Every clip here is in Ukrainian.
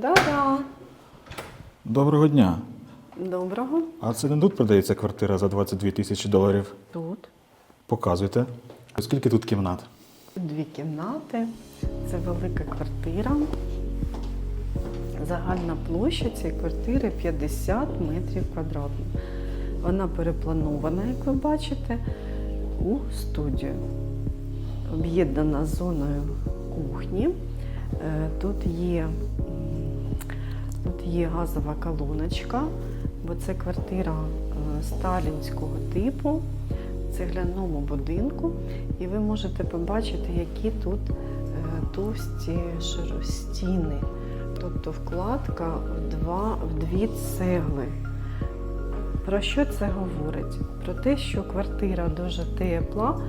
Да-да. Доброго дня. Доброго. А це не тут продається квартира за 22 тисячі доларів? Тут Показуйте. Скільки тут кімнат? дві кімнати. Це велика квартира. Загальна площа цієї квартири 50 метрів квадратних. Вона перепланована, як ви бачите, у студію. Об'єднана з зоною кухні. Е, Тут є, тут є газова колоночка, бо це квартира е, сталінського типу в цегляному будинку. І ви можете побачити, які тут е, товсті широстіни. Тобто вкладка в, два, в дві цегли. Про що це говорить? Про те, що квартира дуже тепла,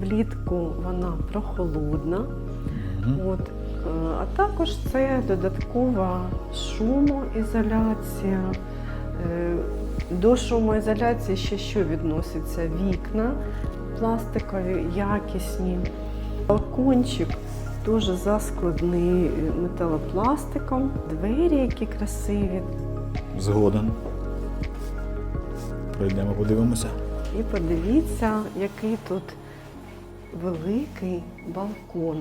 влітку вона прохолодна. От, а також це додаткова шумоізоляція. Е, До шумоізоляції ще що відноситься? Вікна пластикові, якісні. Балкончик дуже заскладний е, металопластиком. Двері, які красиві. Згоден. Пройдемо, подивимося. І подивіться, який тут великий балкон,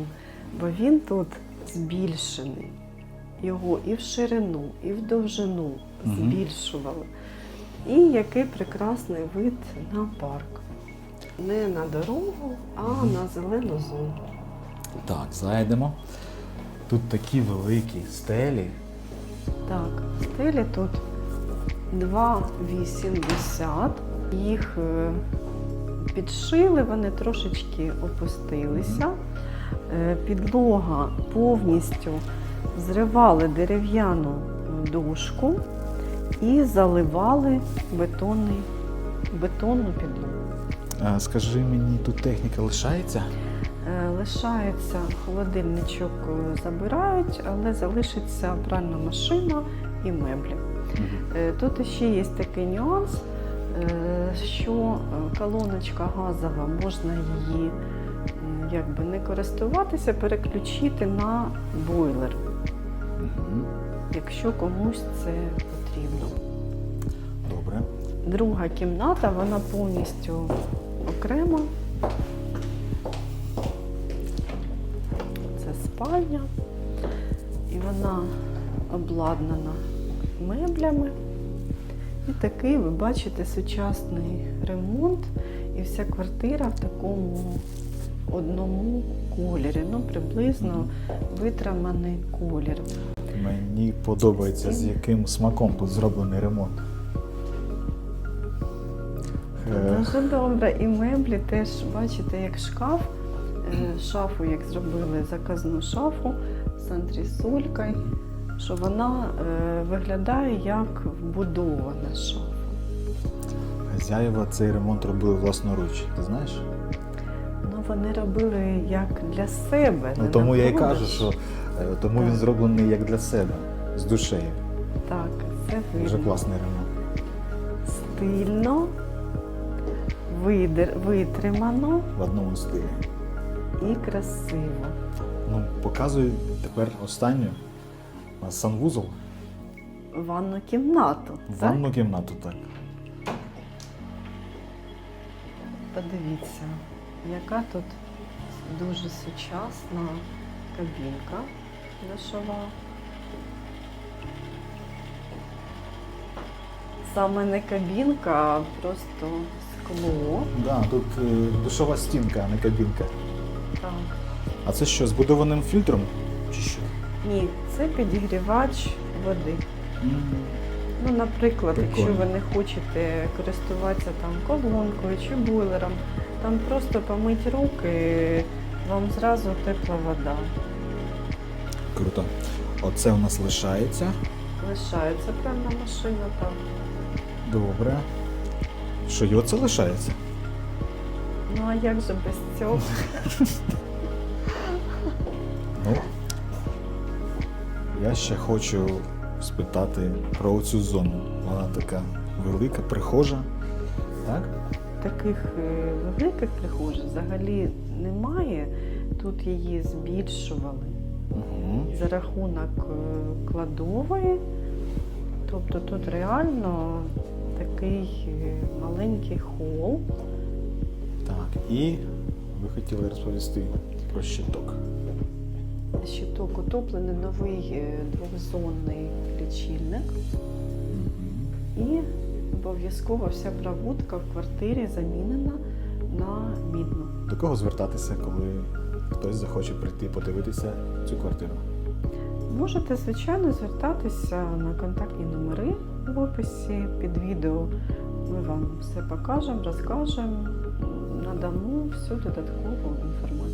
бо він тут збільшений. Його і в ширину, і в довжину збільшували. І який прекрасний вид на парк. Не на дорогу, а на зелену зону. Так, зайдемо. Тут такі великі стелі. Так, стелі тут 2,80. Їх е, підшили, вони трошечки опустилися. Е, Підлога повністю зривали дерев'яну дошку і заливали бетонний, бетонну підлогу. А, скажи мені, тут техніка лишається? Е, Лишається холодильничок е, забирають, але залишиться пральна машина і меблі. Тут ще є такий нюанс, що колоночка газова, можна її якби не користуватися, переключити на бойлер, якщо комусь це потрібно. Добре. Друга кімната, вона повністю окрема. Це спальня, і вона обладнана меблями. І такий, ви бачите, сучасний ремонт, і вся квартира в такому одному кольорі, ну приблизно витриманий колір. Мені подобається, з яким смаком тут зроблений ремонт. Дуже добре. І меблі теж бачите, як шкаф. Е, Шафу, як зробили заказну шафу з антрісолькою, що вона е, виглядає як вбудована шафа. Хазяєва цей ремонт робили власноруч, ти знаєш? Вони робили як для себе. Ну тому я і кажу, що е, тому він зроблений як для себе, з душею. Так, це Дуже класний ремонт. Стильно, видер, витримано В одному стилі. і красиво. Ну, показуй тепер останню. Санвузол, Ванну кімнату. так? ванну кімнату, так. Подивіться, яка тут дуже сучасна кабінка душова. Саме не кабінка, а просто скло. Да, тут е, душова стінка, а не кабінка. Так. А це що, з будованим фільтром? Чи що? Ні, це підігрівач води. Ну, наприклад, якщо ви не хочете користуватися там колонкою чи бойлером, там просто помить руки, вам зразу тепла вода. Круто. Оце у нас лишається. Лишається пральна машина там. Добре. Що, і оце лишається? Ну а як же без цього? Ну, я ще хочу спитати про цю зону. Вона така велика, прихожа. Так? Таких е, великих прихожих взагалі немає. Тут її збільшували. Угу. за рахунок е, кладової. Тобто тут реально такий е, маленький хол. Так, і ви хотіли розповісти про щиток. Щиток утоплений новий двохзонний лічильник. І обов'язково вся проводка в квартирі замінена на мідну. До кого звертатися, коли хтось захоче прийти подивитися цю квартиру? Можете, звичайно, звертатися на контактні номери в описі під відео. Ми вам все покажемо, розкажемо, надамо всю додаткову інформацію.